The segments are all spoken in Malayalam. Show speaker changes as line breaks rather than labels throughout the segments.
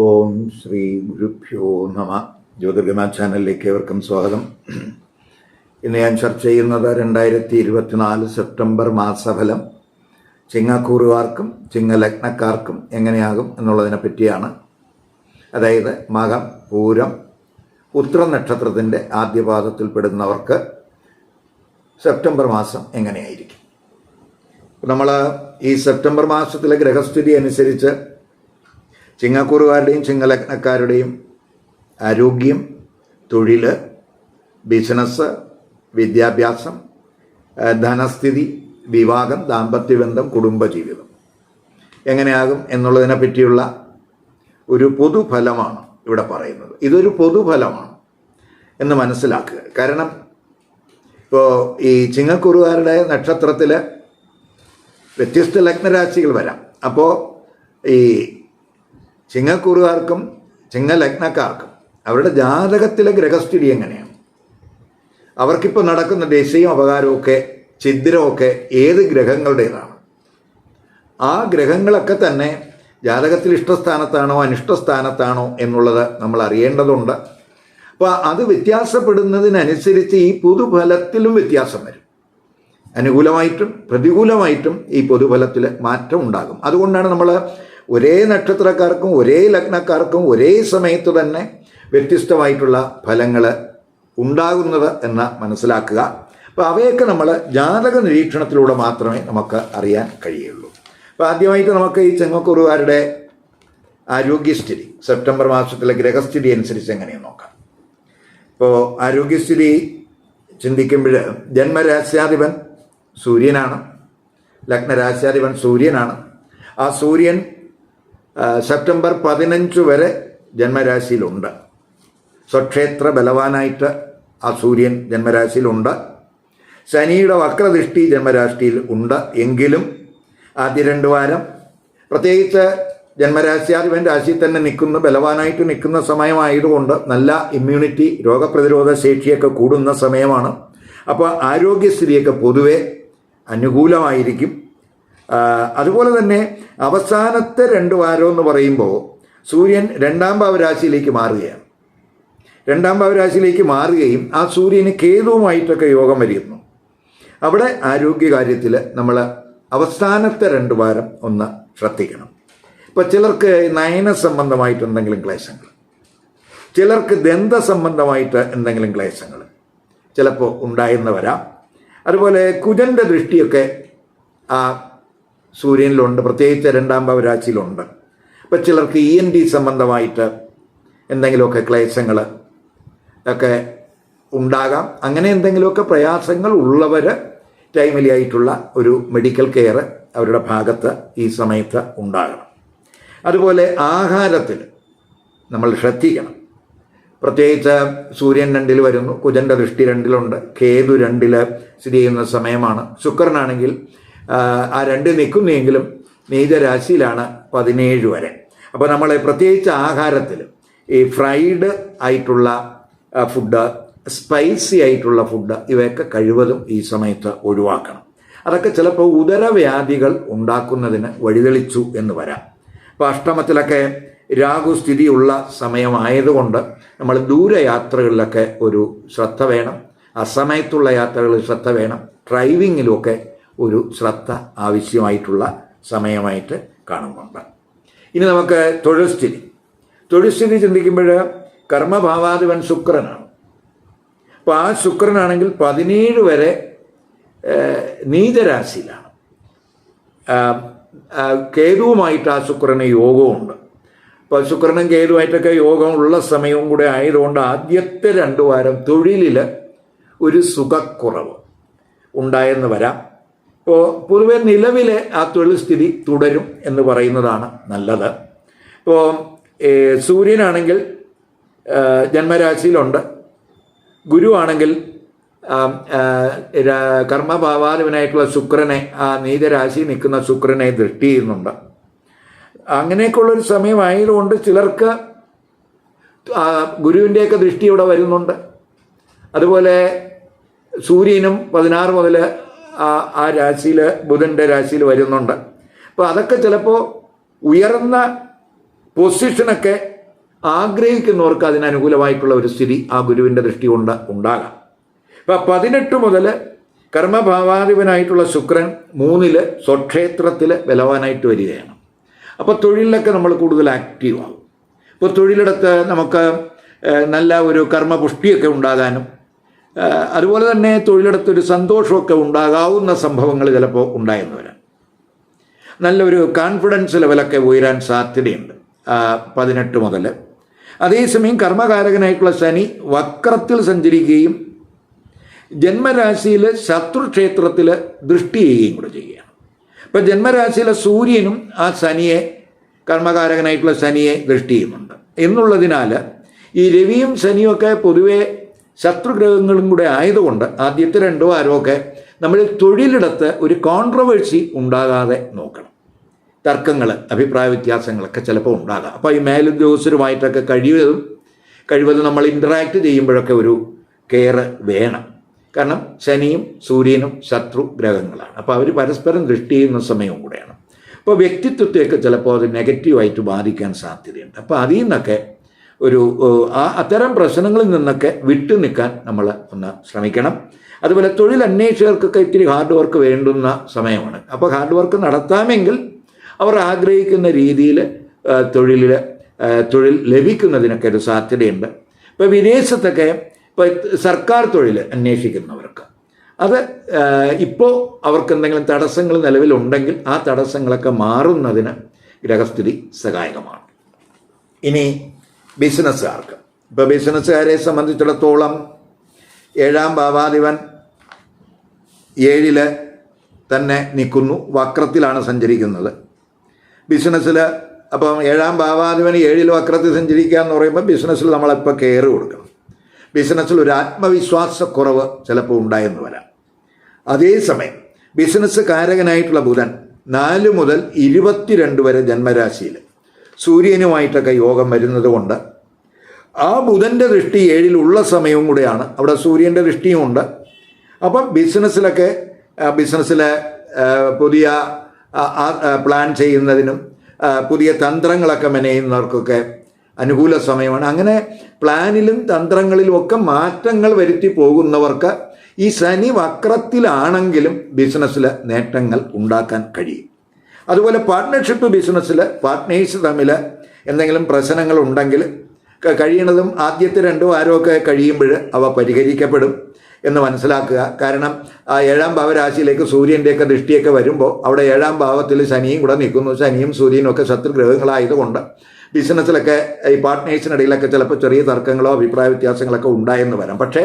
ഓം ശ്രീ ഗുരുഭ്യോ നമ. ജ്യോതിർഗമ ചാനലിലേക്ക് ഏവർക്കും സ്വാഗതം. ഇന്ന് ഞാൻ ചർച്ച ചെയ്യുന്നത് രണ്ടായിരത്തി ഇരുപത്തിനാല് സെപ്റ്റംബർ മാസഫലം. ചിങ്ങക്കൂറുകാർക്കും ചിങ്ങലഗ്നക്കാർക്കും എങ്ങനെയാകും എന്നുള്ളതിനെ പറ്റിയാണ്. അതായത് മകം പൂരം ഉത്ര നക്ഷത്രത്തിന്റെ ആദ്യപാദത്തിൽപ്പെടുന്നവർക്ക് സെപ്റ്റംബർ മാസം എങ്ങനെയായിരിക്കും? നമ്മൾ ഈ സെപ്റ്റംബർ മാസത്തിലെ ഗ്രഹസ്ഥിതി അനുസരിച്ച് ചിങ്ങക്കൂറുകാരുടെയും ചിങ്ങലഗ്നക്കാരുടെയും ആരോഗ്യം തൊഴിൽ ബിസിനസ് വിദ്യാഭ്യാസം ധനസ്ഥിതി വിവാഹം ദാമ്പത്യബന്ധം കുടുംബജീവിതം. എങ്ങനെയാകും എന്നുള്ളതിനെ പറ്റിയുള്ള ഒരു പൊതുഫലമാണ് ഇവിടെ പറയുന്നത്. ഇതൊരു പൊതുഫലമാണ് എന്ന് മനസ്സിലാക്കുക. കാരണം ഇപ്പോൾ ഈ ചിങ്ങക്കുറുകാരുടെ നക്ഷത്രത്തിൽ വ്യത്യസ്ത ലഗ്നരാശികൾ വരാം. അപ്പോൾ ഈ ചിങ്ങക്കൂറുകാർക്കും ചിങ്ങലഗ്നക്കാർക്കും അവരുടെ ജാതകത്തിലെ ഗ്രഹസ്ഥിതി എങ്ങനെയാണ്? അവർക്കിപ്പോൾ നടക്കുന്ന ദശയും അപകാരമൊക്കെ ഛിദ്രമൊക്കെ ഏത് ഗ്രഹങ്ങളുടേതാണ്? ആ ഗ്രഹങ്ങളൊക്കെ തന്നെ ജാതകത്തിൽ ഇഷ്ടസ്ഥാനത്താണോ അനിഷ്ടസ്ഥാനത്താണോ എന്നുള്ളത് നമ്മൾ അറിയേണ്ടതുണ്ട്. അപ്പോൾ അത് വ്യത്യാസപ്പെടുന്നതിനനുസരിച്ച് ഈ പൊതുഫലത്തിലും വ്യത്യാസം വരും. അനുകൂലമായിട്ടും പ്രതികൂലമായിട്ടും ഈ പൊതുഫലത്തിൽ മാറ്റം ഉണ്ടാകും. അതുകൊണ്ടാണ് നമ്മൾ ഒരേ നക്ഷത്രക്കാർക്കും ഒരേ ലഗ്നക്കാർക്കും ഒരേ സമയത്ത് തന്നെ വ്യത്യസ്തമായിട്ടുള്ള ഫലങ്ങൾ ഉണ്ടാകുന്നത് എന്ന് മനസ്സിലാക്കുക. അപ്പോൾ അവയൊക്കെ നമ്മൾ ജാതക നിരീക്ഷണത്തിലൂടെ മാത്രമേ നമുക്ക് അറിയാൻ കഴിയുള്ളൂ. അപ്പോൾ ആദ്യമായിട്ട് നമുക്ക് ഈ ചെങ്ങക്കുറുകാരുടെ ആരോഗ്യസ്ഥിതി സെപ്റ്റംബർ മാസത്തിലെ ഗ്രഹസ്ഥിതി അനുസരിച്ച് എങ്ങനെയാണ് നോക്കാം. ഇപ്പോൾ ആരോഗ്യസ്ഥിതി ചിന്തിക്കുമ്പോൾ ജന്മരാശ്യാധിപൻ സൂര്യനാണ് ലഗ്നരാശ്യാധിപൻ സൂര്യനാണ്. ആ സൂര്യൻ സെപ്റ്റംബർ പതിനഞ്ച് വരെ ജന്മരാശിയിലുണ്ട്. സ്വക്ഷേത്ര ബലവാനായിട്ട് ആ സൂര്യൻ ജന്മരാശിയിലുണ്ട്. ശനിയുടെ വക്രദൃഷ്ടി ജന്മരാശിയിൽ ഉണ്ട്. എങ്കിലും ആദ്യ രണ്ട് വാരം പ്രത്യേകിച്ച് ജന്മരാശ്യാധിപൻ രാശിയിൽ തന്നെ നിൽക്കുന്ന. ബലവാനായിട്ട് നിൽക്കുന്ന സമയമായതുകൊണ്ട് നല്ല ഇമ്മ്യൂണിറ്റി രോഗപ്രതിരോധ ശേഷിയൊക്കെ കൂടുന്ന സമയമാണ്. അപ്പോൾ ആരോഗ്യസ്ഥിതിയൊക്കെ പൊതുവെ അനുകൂലമായിരിക്കും. അതുപോലെ തന്നെ അവസാനത്തെ രണ്ട് വാരം എന്ന് പറയുമ്പോൾ സൂര്യൻ രണ്ടാം ഭാവരാശിയിലേക്ക് മാറുകയാണ്. രണ്ടാം ഭാവരാശിയിലേക്ക് മാറുകയും ആ സൂര്യന് കേതുവുമായിട്ടൊക്കെ യോഗം വരുന്നു. അവിടെ ആരോഗ്യകാര്യത്തിൽ നമ്മൾ അവസാനത്തെ രണ്ട് വാരം ഒന്ന് ശ്രദ്ധിക്കണം. ഇപ്പോൾ ചിലർക്ക് നയന സംബന്ധമായിട്ട് എന്തെങ്കിലും ക്ലേശങ്ങൾ ചിലർക്ക് ദന്ത സംബന്ധമായിട്ട് എന്തെങ്കിലും ക്ലേശങ്ങൾ ചിലപ്പോൾ ഉണ്ടായെന്ന് വരാം. അതുപോലെ കുജന്റെ ദൃഷ്ടിയൊക്കെ ആ സൂര്യനിലുണ്ട്. പ്രത്യേകിച്ച് രണ്ടാം ഭവരാശിയിലുണ്ട് ഇപ്പം ചിലർക്ക് ഇ എൻ ഡി സംബന്ധമായിട്ട് എന്തെങ്കിലുമൊക്കെ ക്ലേശങ്ങൾ ഒക്കെ ഉണ്ടാകാം. അങ്ങനെ എന്തെങ്കിലുമൊക്കെ പ്രയാസങ്ങൾ ഉള്ളവർ ടൈമിലി ആയിട്ടുള്ള ഒരു മെഡിക്കൽ കെയർ അവരുടെ ഭാഗത്ത് ഈ സമയത്ത് ഉണ്ടാകണം. അതുപോലെ ആഹാരത്തിൽ നമ്മൾ ശ്രദ്ധിക്കണം. പ്രത്യേകിച്ച് സൂര്യൻ രണ്ടിൽ വരുന്നു കുജന്റെ ദൃഷ്ടി രണ്ടിലുണ്ട് കേതു രണ്ടിൽ സ്ഥിതി ചെയ്യുന്ന സമയമാണ്. ശുക്രനാണെങ്കിൽ ആ, രണ്ട് നിൽക്കുന്നെങ്കിലും നീചരാശിയിലാണ് പതിനേഴ് വരെ. അപ്പോൾ നമ്മൾ പ്രത്യേകിച്ച് ആഹാരത്തിൽ ഈ ഫ്രൈഡ് ആയിട്ടുള്ള ഫുഡ് സ്പൈസി ആയിട്ടുള്ള ഫുഡ് ഇവയൊക്കെ കഴിവതും ഈ സമയത്ത് ഒഴിവാക്കണം. അതൊക്കെ ചിലപ്പോൾ ഉദരവ്യാധികൾ ഉണ്ടാക്കുന്നതിന് വഴിതെളിച്ചു എന്ന് വരാം. അപ്പോൾ അഷ്ടമത്തിലൊക്കെ രാഹു സ്ഥിതിയുള്ള സമയമായതുകൊണ്ട് നമ്മൾ ദൂരയാത്രകളിലൊക്കെ ഒരു ശ്രദ്ധ വേണം. അസമയത്തുള്ള യാത്രകളിൽ ശ്രദ്ധ വേണം. ഡ്രൈവിങ്ങിലുമൊക്കെ ഒരു ശ്രദ്ധ ആവശ്യമായിട്ടുള്ള സമയമായിട്ട് കാണുന്നുണ്ട്. ഇനി നമുക്ക് തൊഴിൽ സ്ഥിതി. തൊഴിൽ സ്ഥിതി ചിന്തിക്കുമ്പോൾ കർമ്മഭാവാധിപൻ ശുക്രനാണ്. അപ്പോൾ ആ ശുക്രനാണെങ്കിൽ പതിനേഴ് വരെ നീതരാശിയിലാണ് കേതുവുമായിട്ട് ആ ശുക്രന് യോഗമുണ്ട് അപ്പോൾ ശുക്രനും കേതുവായിട്ടൊക്കെ യോഗമുള്ള സമയവും കൂടെ ആയതുകൊണ്ട് ആദ്യത്തെ രണ്ട് വാരം തൊഴിലിൽ ഒരു സുഖക്കുറവ് ഉണ്ടായെന്ന് വരാം. പൊതുവെ നിലവിലെ ആ തൊഴിൽ സ്ഥിതി തുടരും എന്ന് പറയുന്നതാണ് നല്ലത്. ഇപ്പോൾ സൂര്യനാണെങ്കിൽ ജന്മരാശിയിലുണ്ട്. ഗുരുവാണെങ്കിൽ കർമ്മഭാവാധിപനായിട്ടുള്ള ശുക്രനെ ആ നീചരാശി നിൽക്കുന്ന ശുക്രനെ ദൃഷ്ടി ചെയ്യുന്നുണ്ട്. അങ്ങനെയൊക്കെയുള്ളൊരു സമയമായതുകൊണ്ട് ചിലർക്ക് ഗുരുവിന്റെയൊക്കെ ദൃഷ്ടി ഇവിടെ വരുന്നുണ്ട്. അതുപോലെ സൂര്യനും പതിനാറ് മുതൽ ആ ആ രാശിയിൽ ബുധന്റെ രാശിയിൽ വരുന്നുണ്ട്. അപ്പോൾ അതൊക്കെ ചിലപ്പോൾ ഉയർന്ന പൊസിഷനൊക്കെ ആഗ്രഹിക്കുന്നവർക്ക് അതിനനുകൂലമായിട്ടുള്ള ഒരു സ്ഥിതി ആ ഗുരുവിന്റെ ദൃഷ്ടി കൊണ്ട് ഉണ്ടാകാം. അപ്പം പതിനെട്ട് മുതൽ കർമ്മഭാവാധിപനായിട്ടുള്ള ശുക്രൻ മൂന്നിൽ സ്വക്ഷേത്രത്തിൽ ബലവാനായിട്ട് വരികയാണ്. അപ്പോൾ തൊഴിലിലൊക്കെ നമ്മൾ കൂടുതൽ ആക്റ്റീവ് ആകും ഇപ്പോൾ തൊഴിലിടത്ത് നമുക്ക് നല്ല ഒരു കർമ്മപുഷ്ടിയൊക്കെ ഉണ്ടാകാനും അതുപോലെ തന്നെ തൊഴിലിടത്ത് ഒരു സന്തോഷമൊക്കെ ഉണ്ടാകാവുന്ന സംഭവങ്ങൾ ചിലപ്പോൾ ഉണ്ടായെന്ന് വരാം. നല്ലൊരു കോൺഫിഡൻസ് ലെവലൊക്കെ ഉയരാൻ സാധ്യതയുണ്ട് പതിനെട്ട് മുതൽ. അതേസമയം കർമ്മകാരകനായിട്ടുള്ള ശനി വക്രത്തിൽ സഞ്ചരിക്കുകയും ജന്മരാശിയിൽ ശത്രുക്ഷേത്രത്തിൽ ദൃഷ്ടി ചെയ്യുകയും കൂടെ ചെയ്യുകയാണ്. ഇപ്പം ജന്മരാശിയിലെ സൂര്യനും ആ ശനിയെ കർമ്മകാരകനായിട്ടുള്ള ശനിയെ ദൃഷ്ടി ചെയ്യുന്നുണ്ട്. എന്നുള്ളതിനാൽ ഈ രവിയും ശനിയും ഒക്കെ പൊതുവെ ശത്രുഗ്രഹങ്ങളും കൂടെ ആയതുകൊണ്ട് ആദ്യത്തെ രണ്ടോ ആരോ നമ്മൾ തൊഴിലിടത്ത് ഒരു കോൺട്രവേഴ്സി ഉണ്ടാകാതെ നോക്കണം. തർക്കങ്ങൾ അഭിപ്രായ വ്യത്യാസങ്ങളൊക്കെ ചിലപ്പോൾ ഉണ്ടാകാം. അപ്പോൾ ഈ മേലുദ്യോഗസ്ഥരുമായിട്ടൊക്കെ കഴിവതും കഴിവതും നമ്മൾ ഇന്ററാക്ട് ചെയ്യുമ്പോഴൊക്കെ ഒരു കെയർ വേണം. കാരണം ശനിയും സൂര്യനും ശത്രു ഗ്രഹങ്ങളാണ്. അപ്പോൾ അവർ പരസ്പരം ദൃഷ്ടി ചെയ്യുന്ന സമയവും കൂടെയാണ്. അപ്പോൾ വ്യക്തിത്വത്തെയൊക്കെ ചിലപ്പോൾ അത് നെഗറ്റീവായിട്ട് ബാധിക്കാൻ സാധ്യതയുണ്ട്. അപ്പോൾ അതിൽ നിന്നൊക്കെ ഒരു ആ അത്തരം പ്രശ്നങ്ങളിൽ നിന്നൊക്കെ വിട്ടു നിൽക്കാൻ നമ്മൾ ഒന്ന് ശ്രമിക്കണം. അതുപോലെ തൊഴിൽ അന്വേഷകർക്കൊക്കെ ഇത്തിരി ഹാർഡ് വർക്ക് വേണ്ടുന്ന സമയമാണ്. അപ്പോൾ ഹാർഡ് വർക്ക് നടത്താമെങ്കിൽ അവർ ആഗ്രഹിക്കുന്ന രീതിയിൽ തൊഴിലിൽ തൊഴിൽ ലഭിക്കുന്നതിനൊക്കെ ഒരു സാധ്യതയുണ്ട്. ഇപ്പോൾ വിദേശത്തൊക്കെ ഇപ്പോൾ സർക്കാർ തൊഴിൽ അന്വേഷിക്കുന്നവർക്ക് അത് ഇപ്പോൾ അവർക്ക് എന്തെങ്കിലും തടസ്സങ്ങൾ നിലവിലുണ്ടെങ്കിൽ ആ തടസ്സങ്ങളൊക്കെ മാറുന്നതിന് ഗ്രഹസ്ഥിതി സഹായകമാണ്. ഇനി ബിസിനസ്സുകാർക്ക്. ഇപ്പോൾ ബിസിനസ്സുകാരെ സംബന്ധിച്ചിടത്തോളം ഏഴാം ഭാവാധിപൻ ഏഴിൽ തന്നെ നിൽക്കുന്നു വക്രത്തിലാണ് സഞ്ചരിക്കുന്നത്. ബിസിനസ്സിൽ അപ്പം ഏഴാം ഭാവാധിപന് ഏഴിൽ വക്രത്തിൽ സഞ്ചരിക്കുക എന്ന് പറയുമ്പോൾ ബിസിനസ്സിൽ നമ്മളിപ്പോൾ കെയർ കൊടുക്കണം. ബിസിനസ്സിൽ ഒരു ആത്മവിശ്വാസക്കുറവ് ചിലപ്പോൾ ഉണ്ടായെന്ന് വരാം. അതേസമയം ബിസിനസ് കാരകനായിട്ടുള്ള ബുധൻ നാല് മുതൽ ഇരുപത്തിരണ്ട് വരെ ജന്മരാശിയിൽ സൂര്യനുമായിട്ടൊക്കെ യോഗം വരുന്നത് കൊണ്ട് ആ ബുധന്റെ ദൃഷ്ടി ഏഴിലുള്ള സമയവും കൂടെയാണ്. അവിടെ സൂര്യന്റെ ദൃഷ്ടിയും ഉണ്ട്. അപ്പം ബിസിനസ്സിലൊക്കെ ബിസിനസ്സിൽ പുതിയ പ്ലാൻ ചെയ്യുന്നതിനും പുതിയ തന്ത്രങ്ങളൊക്കെ മെനയുന്നവർക്കൊക്കെ അനുകൂല സമയമാണ്. അങ്ങനെ പ്ലാനിലും തന്ത്രങ്ങളിലും ഒക്കെ മാറ്റങ്ങൾ വരുത്തി പോകുന്നവർക്ക് ഈ ശനി വക്രത്തിലാണെങ്കിലും ബിസിനസ്സിൽ നേട്ടങ്ങൾ ഉണ്ടാക്കാൻ കഴിയും. അതുപോലെ പാർട്ട്ണർഷിപ്പ് ബിസിനസ്സിൽ പാർട്ട്നേഴ്സ് തമ്മിൽ എന്തെങ്കിലും പ്രശ്നങ്ങൾ ഉണ്ടെങ്കിൽ കഴിയണതും ആദ്യത്തെ രണ്ടോ ആരോ ഒക്കെ കഴിയുമ്പോൾ അവ പരിഹരിക്കപ്പെടും എന്ന് മനസ്സിലാക്കുക. കാരണം ആ ഏഴാം ഭാവരാശിയിലേക്ക് സൂര്യന്റെയൊക്കെ ദൃഷ്ടിയൊക്കെ വരുമ്പോൾ അവിടെ ഏഴാം ഭാവത്തിൽ ശനിയും കൂടെ നിൽക്കുന്നു. ശനിയും സൂര്യനും ഒക്കെ ശത്രുഗ്രഹങ്ങളായതുകൊണ്ട് ബിസിനസ്സിലൊക്കെ ഈ പാർട്ട്നേഴ്സിനിടയിലൊക്കെ ചിലപ്പോൾ ചെറിയ തർക്കങ്ങളോ അഭിപ്രായ വ്യത്യാസങ്ങളൊക്കെ ഉണ്ടായെന്ന് വരാം. പക്ഷേ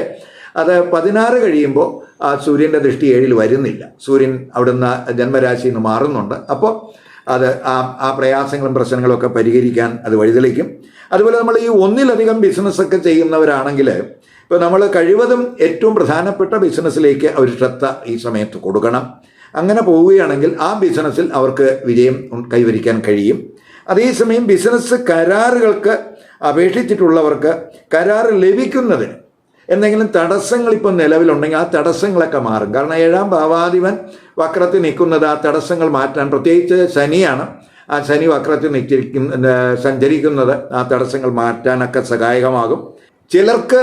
അത് പതിനാറ് കഴിയുമ്പോൾ ആ സൂര്യന്റെ ദൃഷ്ടി ഏഴിൽ വരുന്നില്ല. സൂര്യൻ അവിടുന്ന് ജന്മരാശിയിൽ നിന്ന് മാറുന്നുണ്ട്. അപ്പോൾ അത് ആ ആ പ്രയാസങ്ങളും പ്രശ്നങ്ങളും ഒക്കെ പരിഹരിക്കാൻ അത് വഴിതെളിക്കും. അതുപോലെ നമ്മൾ ഈ ഒന്നിലധികം ബിസിനസ്സൊക്കെ ചെയ്യുന്നവരാണെങ്കിൽ ഇപ്പോൾ നമ്മൾ കഴിവതും ഏറ്റവും പ്രധാനപ്പെട്ട ബിസിനസ്സിലേക്ക് അവർ ശ്രദ്ധ ഈ സമയത്ത് കൊടുക്കണം. അങ്ങനെ പോവുകയാണെങ്കിൽ ആ ബിസിനസ്സിൽ അവർക്ക് വിജയം കൈവരിക്കാൻ കഴിയും. അതേസമയം ബിസിനസ് കരാറുകൾക്ക് അപേക്ഷിച്ചിട്ടുള്ളവർക്ക് കരാർ ലഭിക്കുന്നതിന് എന്തെങ്കിലും തടസ്സങ്ങൾ ഇപ്പം നിലവിലുണ്ടെങ്കിൽ ആ തടസ്സങ്ങളൊക്കെ മാറും. കാരണം ഏഴാം ഭാവാധിപൻ വക്രത്തിൽ നിൽക്കുന്നത് ആ തടസ്സങ്ങൾ മാറ്റാൻ പ്രത്യേകിച്ച് ശനിയാണ്. ആ ശനി വക്രത്തിൽ നിൽച്ചിരിക്കുന്ന സഞ്ചരിക്കുന്നത് ആ തടസ്സങ്ങൾ മാറ്റാനൊക്കെ സഹായകമാകും. ചിലർക്ക്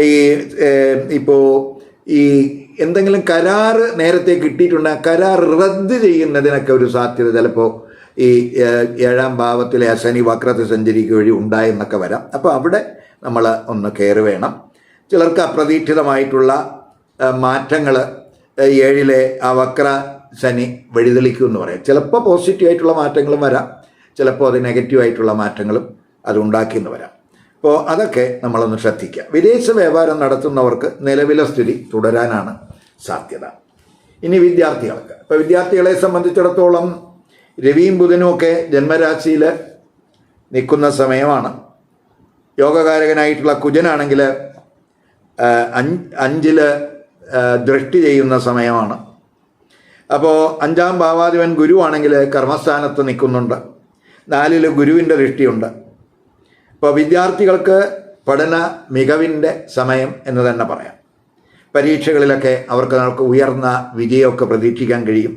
ഈ ഇപ്പോൾ ഈ എന്തെങ്കിലും കരാറ് നേരത്തെ കിട്ടിയിട്ടുണ്ട് കരാർ റദ്ദ് ചെയ്യുന്നതിനൊക്കെ ഒരു സാധ്യത ചിലപ്പോൾ ഈ ഏഴാം ഭാവത്തിലെ ആ ശനി വക്രത്തിൽ സഞ്ചരിക്കുക വഴി ഉണ്ടായെന്നൊക്കെ വരാം. അപ്പോൾ അവിടെ നമ്മൾ ഒന്ന് കയറി വേണം. ചിലർക്ക് അപ്രതീക്ഷിതമായിട്ടുള്ള മാറ്റങ്ങൾ ഏഴിലെ ആ വക്ര ശനി വഴിതെളിക്കും എന്ന് പറയാം ചിലപ്പോൾ പോസിറ്റീവായിട്ടുള്ള മാറ്റങ്ങളും വരാം. ചിലപ്പോൾ അത് നെഗറ്റീവായിട്ടുള്ള മാറ്റങ്ങളും അത് ഉണ്ടാക്കിയെന്ന് വരാം. അപ്പോൾ അതൊക്കെ നമ്മളൊന്ന് ശ്രദ്ധിക്കുക. വിദേശ വ്യാപാരം നടത്തുന്നവർക്ക് നിലവിലെ സ്ഥിതി തുടരാനാണ് സാധ്യത. ഇനി വിദ്യാർത്ഥികൾക്ക്. ഇപ്പോൾ വിദ്യാർത്ഥികളെ സംബന്ധിച്ചിടത്തോളം രവിയും ബുധനും ഒക്കെ ജന്മരാശിയിൽ നിൽക്കുന്ന സമയമാണ്. യോഗകാരകനായിട്ടുള്ള കുജനാണെങ്കിൽ അഞ്ചിൽ ദൃഷ്ടി ചെയ്യുന്ന സമയമാണ്. അപ്പോൾ അഞ്ചാം ഭാവാധിപൻ ഗുരുവാണെങ്കിൽ കർമ്മസ്ഥാനത്ത് നിൽക്കുന്നുണ്ട്. നാലിൽ ഗുരുവിന്റെ ദൃഷ്ടിയുണ്ട്. അപ്പോൾ വിദ്യാർത്ഥികൾക്ക് പഠന മികവിന്റെ സമയം എന്ന് തന്നെ പറയാം. പരീക്ഷകളിലൊക്കെ അവർക്ക് നമുക്ക് ഉയർന്ന വിജയമൊക്കെ പ്രതീക്ഷിക്കാൻ കഴിയും.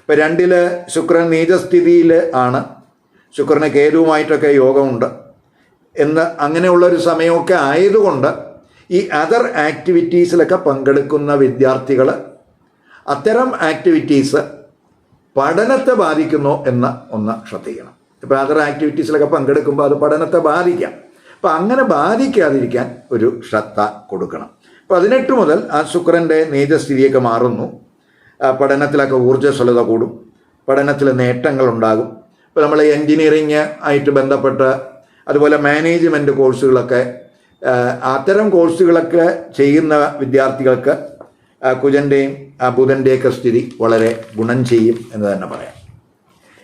ഇപ്പോൾ രണ്ടിൽ ശുക്രൻ നീചസ്ഥിതിയിൽ ആണ്. ശുക്രന് കേതുവുമായിട്ടൊക്കെ യോഗമുണ്ട്. എന്ന് അങ്ങനെയുള്ളൊരു സമയമൊക്കെ ആയതുകൊണ്ട് ഈ അതർ ആക്ടിവിറ്റീസിലൊക്കെ പങ്കെടുക്കുന്ന വിദ്യാർത്ഥികൾ അത്തരം ആക്ടിവിറ്റീസ് പഠനത്തെ ബാധിക്കുന്നു എന്ന് ഒന്ന് ശ്രദ്ധിക്കണം. ഇപ്പോൾ അതർ ആക്ടിവിറ്റീസിലൊക്കെ പങ്കെടുക്കുമ്പോൾ അത് പഠനത്തെ ബാധിക്കാം. അപ്പം അങ്ങനെ ബാധിക്കാതിരിക്കാൻ ഒരു ശ്രദ്ധ കൊടുക്കണം. പതിനെട്ട് മുതൽ ആ ശുക്രന്റെ നീചസ്ഥിതിയൊക്കെ മാറുന്നു. പഠനത്തിലൊക്കെ ഊർജസ്വലത കൂടും. പഠനത്തിൽ നേട്ടങ്ങളുണ്ടാകും ഇപ്പോൾ നമ്മൾ എൻജിനീയറിങ് ആയിട്ട് ബന്ധപ്പെട്ട് അതുപോലെ മാനേജ്മെന്റ് കോഴ്സുകളൊക്കെ അത്തരം കോഴ്സുകളൊക്കെ ചെയ്യുന്ന വിദ്യാർത്ഥികൾക്ക് കുജന്റെയും ബുധന്റെയൊക്കെ സ്ഥിതി വളരെ ഗുണം ചെയ്യും എന്ന് തന്നെ പറയാം.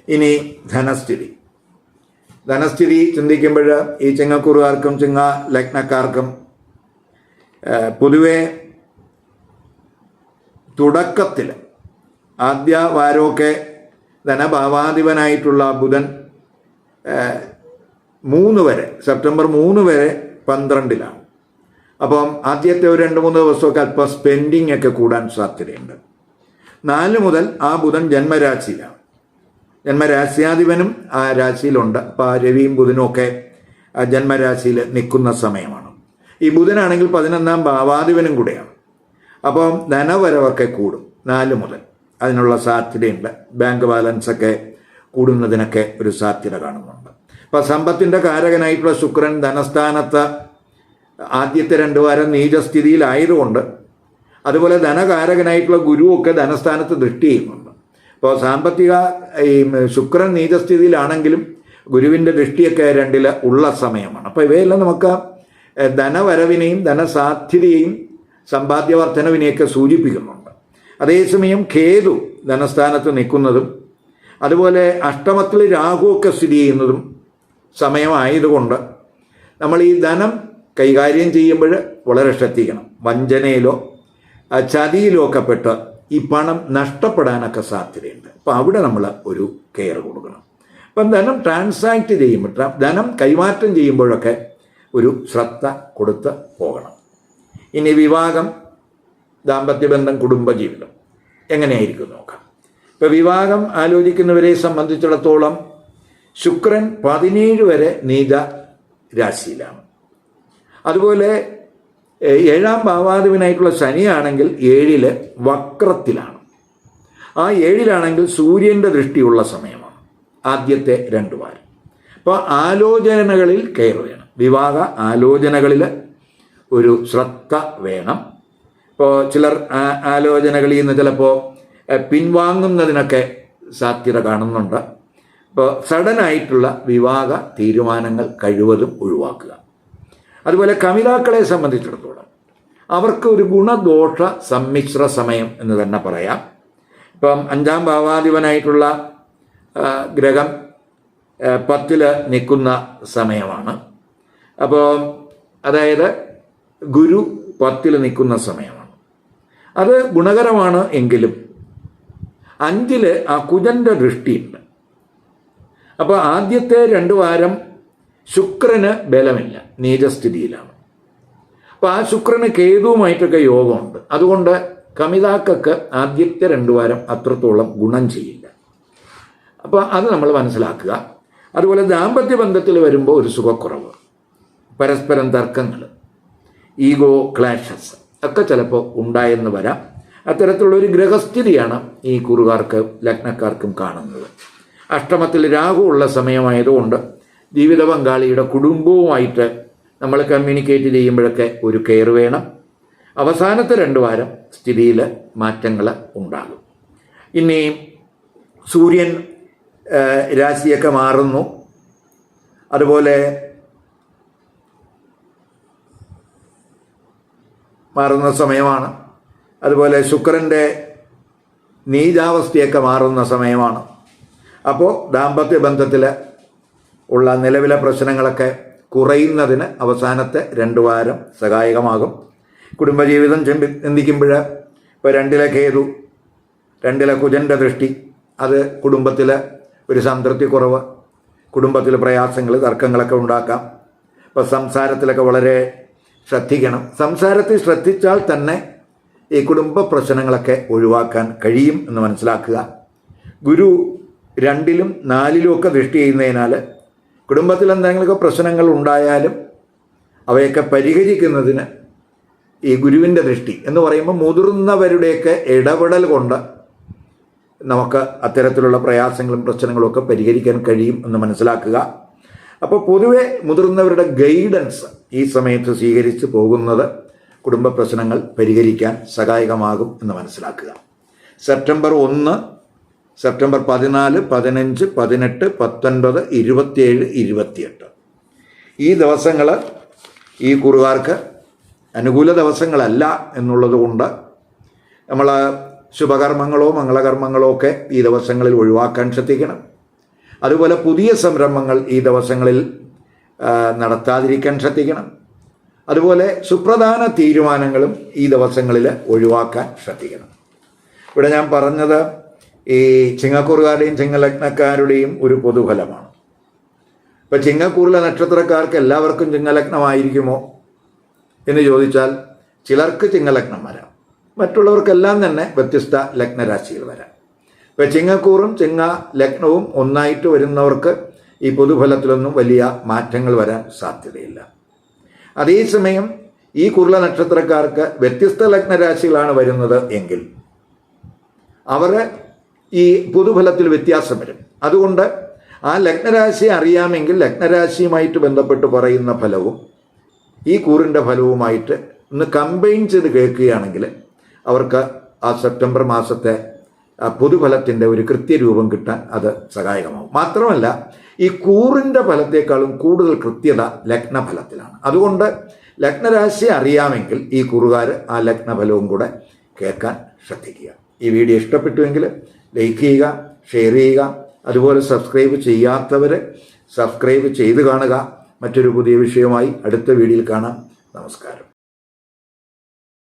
ഇനി ധനസ്ഥിതി. ധനസ്ഥിതി ചിന്തിക്കുമ്പോൾ ഈ ചിങ്ങക്കുറുകാർക്കും ചിങ്ങ ലഗ്നക്കാർക്കും പൊതുവെ തുടക്കത്തിൽ ആദ്യ വാരമൊക്കെ ധനഭാവാധിപനായിട്ടുള്ള ബുധൻ മൂന്ന് വരെ സെപ്റ്റംബർ മൂന്ന് വരെ പന്ത്രണ്ടിലാണ്. അപ്പം ആദ്യത്തെ ഒരു രണ്ട് മൂന്ന് ദിവസമൊക്കെ അല്പം സ്പെൻഡിങ് ഒക്കെ കൂടാൻ സാധ്യതയുണ്ട്. നാല് മുതൽ ആ ബുധൻ ജന്മരാശിയിലാണ്. ജന്മരാശ്യാധിപനും ആ രാശിയിലുണ്ട്. അപ്പോൾ ആ രവിയും ബുധനും ഒക്കെ ജന്മരാശിയിൽ നിൽക്കുന്ന സമയമാണ്. ഈ ബുധനാണെങ്കിൽ പതിനൊന്നാം ഭാവാധിപനും കൂടെയാണ്. അപ്പം ധനവരവൊക്കെ കൂടും നാല് മുതൽ. അതിനുള്ള സാധ്യതയുണ്ട്. ബാങ്ക് ബാലൻസ് ഒക്കെ കൂടുന്നതിനൊക്കെ ഒരു സാധ്യത കാണുന്നുണ്ട്. അപ്പം സമ്പത്തിന്റെ കാരകനായിട്ടുള്ള ശുക്രൻ ധനസ്ഥാനത്ത് ആദ്യത്തെ രണ്ട് വാരം നീചസ്ഥിതിയിലായതുകൊണ്ട് അതുപോലെ ധനകാരകനായിട്ടുള്ള ഗുരുവൊക്കെ ധനസ്ഥാനത്ത് ദൃഷ്ടി ചെയ്യുന്നുണ്ട്. അപ്പോൾ സാമ്പത്തിക ഈ ശുക്രൻ നീചസ്ഥിതിയിലാണെങ്കിലും ഗുരുവിന്റെ ദൃഷ്ടിയൊക്കെ രണ്ടിൽ ഉള്ള സമയമാണ്. അപ്പോൾ ഇവയെല്ലാം നമുക്ക് ധനവരവിനെയും ധനസാധ്യതയെയും സമ്പാദ്യവർദ്ധനവിനെയൊക്കെ സൂചിപ്പിക്കുന്നുണ്ട്. അതേസമയം കേതു ധനസ്ഥാനത്ത് നിൽക്കുന്നതും അതുപോലെ അഷ്ടമത്തിൽ രാഹുവൊക്കെ സ്ഥിതി ചെയ്യുന്നതും സമയമായതുകൊണ്ട് നമ്മൾ ഈ ധനം കൈകാര്യം ചെയ്യുമ്പോൾ വളരെ ശ്രദ്ധിക്കണം. വഞ്ചനയിലോ ചതിയിലോ ഒക്കെ പെട്ട് ഈ പണം നഷ്ടപ്പെടാനൊക്കെ സാധ്യതയുണ്ട്. അപ്പോൾ അവിടെ നമ്മൾ ഒരു കെയർ കൊടുക്കണം. അപ്പം ധനം ട്രാൻസാക്ട് ചെയ്യുമ്പോൾ ധനം കൈമാറ്റം ചെയ്യുമ്പോഴൊക്കെ ഒരു ശ്രദ്ധ കൊടുത്ത് പോകണം. ഇനി വിവാഹം ദാമ്പത്യബന്ധം കുടുംബജീവിതം എങ്ങനെയായിരിക്കും നോക്കാം. ഇപ്പോൾ വിവാഹം ആലോചിക്കുന്നവരെ സംബന്ധിച്ചിടത്തോളം ശുക്രൻ പതിനേഴ് വരെ നീത രാശിയിലാണ്. അതുപോലെ ഏഴാം ഭാവാധിപനായിട്ടുള്ള ശനിയാണെങ്കിൽ ഏഴിൽ വക്രത്തിലാണ്. ആ ഏഴിലാണെങ്കിൽ സൂര്യന്റെ ദൃഷ്ടിയുള്ള സമയമാണ്. ആദ്യത്തെ രണ്ട് വാരം. അപ്പോൾ ആലോചനകളിൽ കെയർ വേണം. വിവാഹ ആലോചനകളിൽ ഒരു ശ്രദ്ധ വേണം. ഇപ്പോൾ ചിലർ ആലോചനകളിൽ നിന്ന് ചിലപ്പോൾ പിൻവാങ്ങുന്നതിനൊക്കെ സാധ്യത കാണുന്നുണ്ട്. ഇപ്പോൾ സഡനായിട്ടുള്ള വിവാഹ തീരുമാനങ്ങൾ കഴിവതും ഒഴിവാക്കുക. അതുപോലെ കമിതാക്കളെ സംബന്ധിച്ചിടത്തോളം അവർക്ക് ഒരു ഗുണദോഷ സമ്മിശ്ര സമയം എന്ന് തന്നെ പറയാം. ഇപ്പം അഞ്ചാം ഭാവാധിപനായിട്ടുള്ള ഗ്രഹം പത്തിൽ നിൽക്കുന്ന സമയമാണ്. അപ്പോൾ അതായത് ഗുരു പത്തിൽ നിൽക്കുന്ന സമയമാണ്. അത് ഗുണകരമാണ് എങ്കിലും അഞ്ചിൽ ആ കുജന്റെ ദൃഷ്ടിയുണ്ട് അപ്പോൾ ആദ്യത്തെ രണ്ട് വാരം ശുക്രന് ബലമില്ല നീചസ്ഥിതിയിലാണ്. അപ്പോൾ ആ ശുക്രന് കേതുവുമായിട്ടൊക്കെ യോഗമുണ്ട്. അതുകൊണ്ട് കമിതാക്കൾക്ക് ആദ്യത്തെ രണ്ട് വാരം അത്രത്തോളം ഗുണം ചെയ്യില്ല. അപ്പോൾ അത് നമ്മൾ മനസ്സിലാക്കുക. അതുപോലെ ദാമ്പത്യ ബന്ധത്തിൽ വരുമ്പോൾ ഒരു സുഖക്കുറവ് പരസ്പരം തർക്കങ്ങൾ ഈഗോ ക്ലാഷസ് ഒക്കെ ചിലപ്പോൾ ഉണ്ടായെന്ന് വരാം. അത്തരത്തിലുള്ള ഒരു ഗ്രഹസ്ഥിതിയാണ് ഈ കുറുകാർക്ക് ലഗ്നക്കാർക്കും കാണുന്നത്. അഷ്ടമത്തിൽ രാഹു ഉള്ള സമയമായതുകൊണ്ട് ജീവിത പങ്കാളിയുടെ കുടുംബവുമായിട്ട് നമ്മൾ കമ്മ്യൂണിക്കേറ്റ് ചെയ്യുമ്പോഴൊക്കെ ഒരു കെയർ വേണം. അവസാനത്തെ രണ്ട് വാരം സ്ഥിതിയിൽ മാറ്റങ്ങൾ ഉണ്ടാകും. ഇനി സൂര്യൻ രാശിയൊക്കെ മാറുന്നു. അതുപോലെ മാറുന്ന സമയമാണ്. അതുപോലെ ശുക്രന്റെ നീചാവസ്ഥയൊക്കെ മാറുന്ന സമയമാണ്. അപ്പോൾ ദാമ്പത്യ ബന്ധത്തിൽ ഉള്ള നിലവിലെ പ്രശ്നങ്ങളൊക്കെ കുറയുന്നതിന് അവസാനത്തെ രണ്ട് വാരം സഹായകമാകും. കുടുംബജീവിതം ചിന്തി ചിന്തിക്കുമ്പോൾ ഇപ്പോൾ രണ്ടിലെ കേതു രണ്ടിലെ കുജന്റെ ദൃഷ്ടി അത് കുടുംബത്തിൽ ഒരു സംതൃപ്തി കുറവ് കുടുംബത്തിൽ പ്രയാസങ്ങൾ തർക്കങ്ങളൊക്കെ ഉണ്ടാക്കാം. ഇപ്പോൾ സംസാരത്തിലൊക്കെ വളരെ ശ്രദ്ധിക്കണം. സംസാരത്തിൽ ശ്രദ്ധിച്ചാൽ തന്നെ ഈ കുടുംബ പ്രശ്നങ്ങളൊക്കെ ഒഴിവാക്കാൻ കഴിയും എന്ന് മനസ്സിലാക്കുക. ഗുരു രണ്ടിലും നാലിലും ഒക്കെ ദൃഷ്ടി ചെയ്യുന്നതിനാൽ കുടുംബത്തിൽ എന്തെങ്കിലുമൊക്കെ പ്രശ്നങ്ങൾ ഉണ്ടായാലും അവയൊക്കെ പരിഹരിക്കുന്നതിന് ഈ ഗുരുവിന്റെ ദൃഷ്ടി എന്ന് പറയുമ്പോൾ മുതിർന്നവരുടെയൊക്കെ ഇടപെടൽ കൊണ്ട് നമുക്ക് അത്തരത്തിലുള്ള പ്രയാസങ്ങളും പ്രശ്നങ്ങളും ഒക്കെ പരിഹരിക്കാൻ കഴിയും എന്ന് മനസ്സിലാക്കുക. അപ്പോൾ പൊതുവെ മുതിർന്നവരുടെ ഗൈഡൻസ് ഈ സമയത്ത് സ്വീകരിച്ച് പോകുന്നത് കുടുംബ പ്രശ്നങ്ങൾ പരിഹരിക്കാൻ സഹായകമാകും എന്ന് മനസ്സിലാക്കുക. സെപ്റ്റംബർ ഒന്ന് സെപ്റ്റംബർ പതിനാല് പതിനഞ്ച് പതിനെട്ട് പത്തൊൻപത് ഇരുപത്തിയേഴ് ഇരുപത്തിയെട്ട്. ഈ ദിവസങ്ങൾ ഈ കുറുകാർക്ക് അനുകൂല ദിവസങ്ങളല്ല എന്നുള്ളത് കൊണ്ട് നമ്മൾ ശുഭകർമ്മങ്ങളോ മംഗളകർമ്മങ്ങളോ ഒക്കെ ഈ ദിവസങ്ങളിൽ ഒഴിവാക്കാൻ ശ്രദ്ധിക്കണം. അതുപോലെ പുതിയ സംരംഭങ്ങൾ ഈ ദിവസങ്ങളിൽ നടത്താതിരിക്കാൻ ശ്രദ്ധിക്കണം. അതുപോലെ സുപ്രധാന തീരുമാനങ്ങളും ഈ ദിവസങ്ങളിൽ ഒഴിവാക്കാൻ ശ്രദ്ധിക്കണം. ഇവിടെ ഞാൻ പറഞ്ഞത് ഈ ചിങ്ങക്കൂറുകാരുടെയും ചിങ്ങലഗ്നക്കാരുടെയും ഒരു പൊതുഫലമാണ്. ഇപ്പം ചിങ്ങക്കൂറിലെ നക്ഷത്രക്കാർക്ക് എല്ലാവർക്കും ചിങ്ങലഗ്നമായിരിക്കുമോ എന്ന് ചോദിച്ചാൽ ചിലർക്ക് ചിങ്ങലഗ്നം വരാം. മറ്റുള്ളവർക്കെല്ലാം തന്നെ വ്യത്യസ്ത ലഗ്നരാശികൾ വരാം. ഇപ്പം ചിങ്ങക്കൂറും ചിങ്ങ ലഗ്നവും ഒന്നായിട്ട് വരുന്നവർക്ക് ഈ പൊതുഫലത്തിലൊന്നും വലിയ മാറ്റങ്ങൾ വരാൻ സാധ്യതയില്ല. അതേസമയം ഈ കുരുള നക്ഷത്രക്കാർക്ക് വ്യത്യസ്ത ലഗ്നരാശികളാണ് വരുന്നത് എങ്കിൽ അവർ ഈ പൊതുഫലത്തിൽ വ്യത്യാസം വരും. അതുകൊണ്ട് ആ ലഗ്നരാശി അറിയാമെങ്കിൽ ലഗ്നരാശിയുമായിട്ട് ബന്ധപ്പെട്ട് പറയുന്ന ഫലവും ഈ കൂറിന്റെ ഫലവുമായിട്ട് ഒന്ന് കമ്പൈൻ ചെയ്ത് കേൾക്കുകയാണെങ്കിൽ അവർക്ക് ആ സെപ്റ്റംബർ മാസത്തെ പൊതുഫലത്തിന്റെ ഒരു കൃത്യരൂപം കിട്ടാൻ അത് സഹായകമാവും. മാത്രമല്ല ഈ കൂറിന്റെ ഫലത്തെക്കാളും കൂടുതൽ കൃത്യത ലഗ്നഫലത്തിലാണ്. അതുകൊണ്ട് ലഗ്നരാശി അറിയാമെങ്കിൽ ഈ കുറുകാർ ആ ലഗ്നഫലവും കൂടെ കേൾക്കാൻ ശ്രദ്ധിക്കുക. ഈ വീഡിയോ ഇഷ്ടപ്പെട്ടുവെങ്കിൽ ലൈക്ക് ചെയ്യുക ഷെയർ ചെയ്യുക അതുപോലെ സബ്സ്ക്രൈബ് ചെയ്യാത്തവർ സബ്സ്ക്രൈബ് ചെയ്ത് കാണുക. മറ്റൊരു പുതിയ വിഷയവുമായി അടുത്ത വീഡിയോയിൽ കാണാം. നമസ്കാരം.